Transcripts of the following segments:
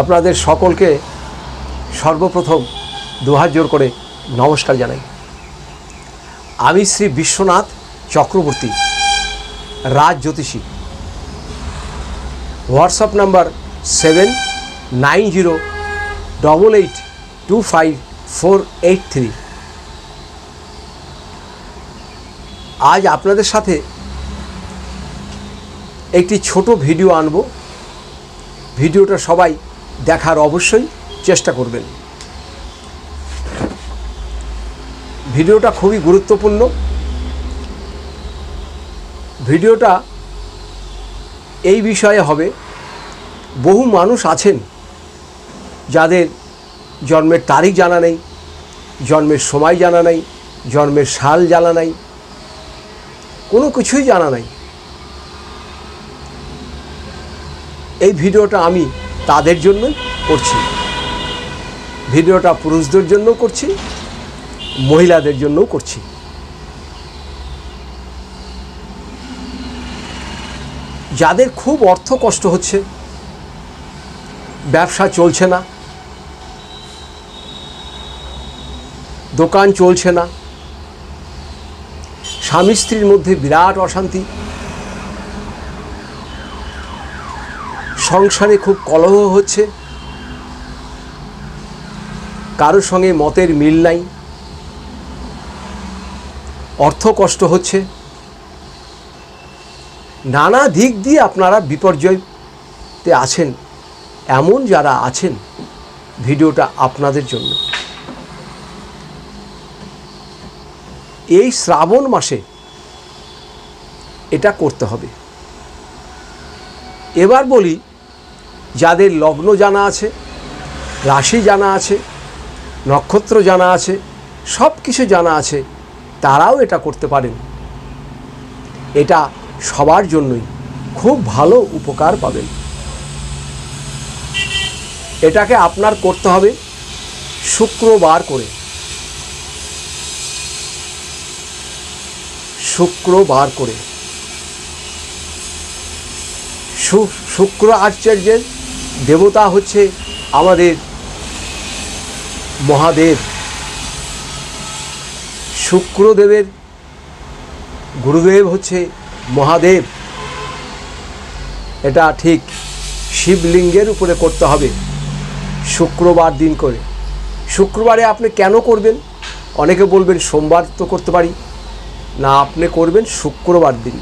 আপনাদের সকলকে সর্বপ্রথম দুহাত জোর করে নমস্কার জানাই। আমি শ্রী বিশ্বনাথ চক্রবর্তী, রাজ জ্যোতিষী। WhatsApp number seven nine zero double eight two five four eight three. আজ আপনাদের সাথে একটি ছোট ভিডিও আনব। ভিডিওটা সবাই দেখার অবশ্যই চেষ্টা করবেন। ভিডিওটা খুবই গুরুত্বপূর্ণ। ভিডিওটা এই বিষয়ে হবে, বহু মানুষ আছেন যাদের জন্মের তারিখ জানা নেই, জন্মের সময় জানা নেই, জন্মের সাল জানা নাই, কোনো কিছুই জানা নাই। এই ভিডিওটা আমি তাদের জন্যই করছি। ভিডিওটা পুরুষদের জন্য করছি, মহিলাদের জন্যও করছি। যাদের খুব অর্থ কষ্ট হচ্ছে, ব্যবসা চলছে না, দোকান চলছে না, স্বামী স্ত্রীর মধ্যে বিরাট অশান্তি। সংসারে খুব কলহ হচ্ছে। কারোর সঙ্গে মতের মিল নাই। অর্থ কষ্ট হচ্ছে। নানা দিক দিয়ে আপনারা বিপর্যয়তে আছেন, এমন যারা আছেন ভিডিওটা আপনাদের জন্য। এই শ্রাবণ মাসে এটা করতে হবে। এবার বলি যাদের লগ্ন জানা আছে, রাশি জানা আছে, নক্ষত্র জানা আছে, সব কিছু জানা আছে, তারাও এটা করতে পারেন। এটা সবার জন্যই খুব ভালো উপকার পাবেন। এটাকে আপনার করতে হবে শুক্রবার করে। শুক্রবার করে। শুক্র আচার্যের দেবতা হচ্ছে আমাদের মহাদেব। শুক্রদেবের গুরুদেব হচ্ছে মহাদেব। এটা ঠিক শিবলিঙ্গের উপরে করতে হবে শুক্রবার দিন করে। শুক্রবারে আপনি কেন করবেন? অনেকে বলবেন সোমবার তো করতে পারি। না, আপনি করবেন শুক্রবার দিন।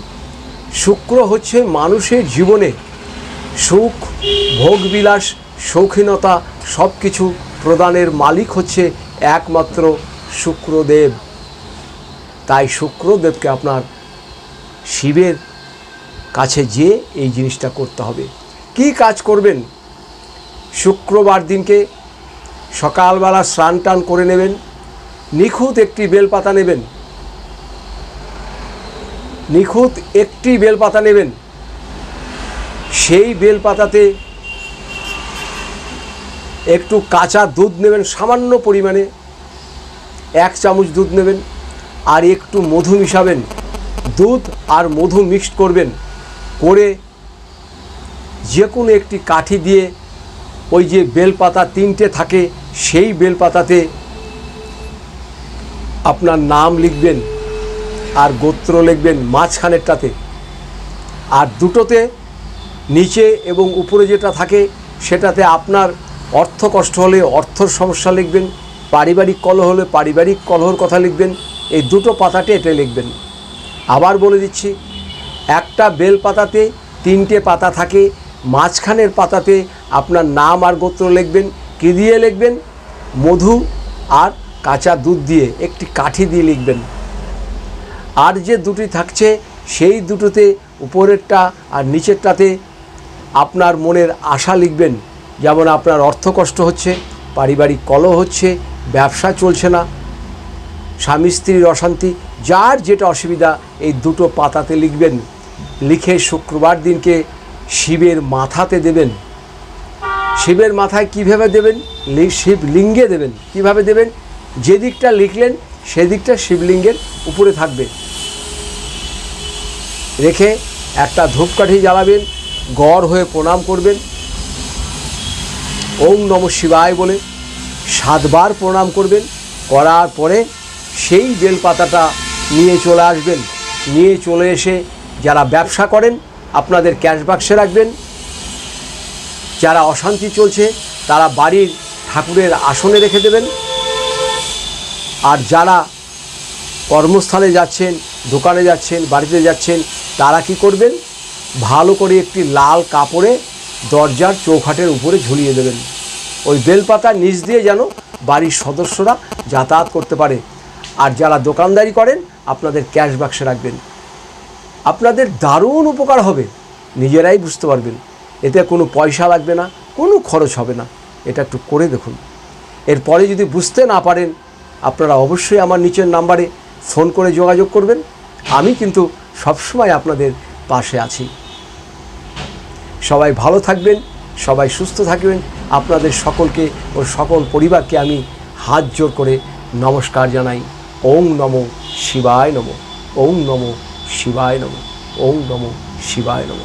শুক্র হচ্ছে মানুষের জীবনে সুখ, ভোগবিলাস, শৌখিনতা সব কিছু প্রদানের মালিক হচ্ছে একমাত্র শুক্রদেব। তাই শুক্রদেবকে আপনার শিবের কাছে যেয়ে এই জিনিসটা করতে হবে। কি কাজ করবেন? শুক্রবার দিনকে সকালবেলা স্নান টান করে নেবেন, নিখুঁত একটি বেলপাতা নেবেন, নিখুঁত একটি বেলপাতা নেবেন সেই বেলপাতাতে একটু কাঁচা দুধ নেবেন, সামান্য পরিমাণে। এক চামচ দুধ নেবেন আর একটু মধু মিশাবেন। দুধ আর মধু মিক্সড করবেন। করে যে কোনো একটি কাঠি দিয়ে ওই যে বেলপাতা তিনটে থাকে, সেই বেলপাতাতে আপনার নাম লিখবেন আর গোত্র লিখবেন মাঝখানেরটাতে। আর দুটোতে নিচে এবং উপরে যেটা থাকে, সেটাতে আপনার অর্থ কষ্ট হলে অর্থর সমস্যা লিখবেন, পারিবারিক কলহ হলে পারিবারিক কলহর কথা লিখবেন, এই দুটো পাতাতে এটা লিখবেন। আবার বলে দিচ্ছি, একটা বেল পাতাতে তিনটে পাতা থাকে, মাঝখানের পাতাতে আপনার নাম আর গোত্র লিখবেন, কী দিয়ে লিখবেন? মধু আর কাঁচা দুধ দিয়ে, একটি কাঠি দিয়ে লিখবেন। আর যে দুটি থাকছে, সেই দুটোতে উপরেরটা আর নিচেরটাতে আপনার মনের আশা লিখবেন। যেমন আপনার অর্থ কষ্ট হচ্ছে, পারিবারিক কলহ হচ্ছে, ব্যবসা চলছে না, স্বামী স্ত্রীর অশান্তি, যার যেটা অসুবিধা, এই দুটো পাতাতে লিখবেন। লিখে শুক্রবার দিনকে শিবের মাথাতে দেবেন। শিবের মাথায় কীভাবে দেবেন? শিব লিঙ্গে দেবেন। কীভাবে দেবেন? যে দিকটা লিখলেন সেদিকটা শিবলিঙ্গের উপরে থাকবে। রেখে একটা ধূপকাঠি জ্বালাবেন গড় হয়ে প্রণাম করবেন। ওম নম শিবায় বলে সাতবার প্রণাম করবেন। করার পরে সেই বেলপাতাটা নিয়ে চলে আসবেন। নিয়ে চলে এসে যারা ব্যবসা করেন, আপনাদের ক্যাশ বাক্সে রাখবেন। যারা অশান্তি চলছে, তারা বাড়ির ঠাকুরের আসনে রেখে দেবেন। আর যারা কর্মস্থলে যাচ্ছেন, দোকানে যাচ্ছেন, বাড়িতে যাচ্ছেন, তারা কি করবেন? ভালো করে একটি লাল কাপড়ে দরজার চৌখাটের উপরে ঝুলিয়ে দেবেন। ওই বেলপাতার নিচ দিয়ে যেন বাড়ির সদস্যরা যাতায়াত করতে পারে। আর যারা দোকানদারি করেন, আপনাদের ক্যাশ বাক্সে রাখবেন। আপনাদের দারুণ উপকার হবে, নিজেরাই বুঝতে পারবেন। এতে কোনো পয়সা লাগবে না, কোনো খরচ হবে না। এটা একটু করে দেখুন। এরপরে যদি বুঝতে না পারেন, আপনারা অবশ্যই আমার নিচের নাম্বারে ফোন করে যোগাযোগ করবেন। আমি কিন্তু সবসময় আপনাদের পাশে আছি। সবাই ভালো থাকবেন, সবাই সুস্থ থাকবেন। আপনাদের সকলকে ও সকল পরিবারকে আমি হাত জোর করে নমস্কার জানাই। ওং নম শিবায় নম ওং নম শিবায় নম ওং নম শিবায় নম।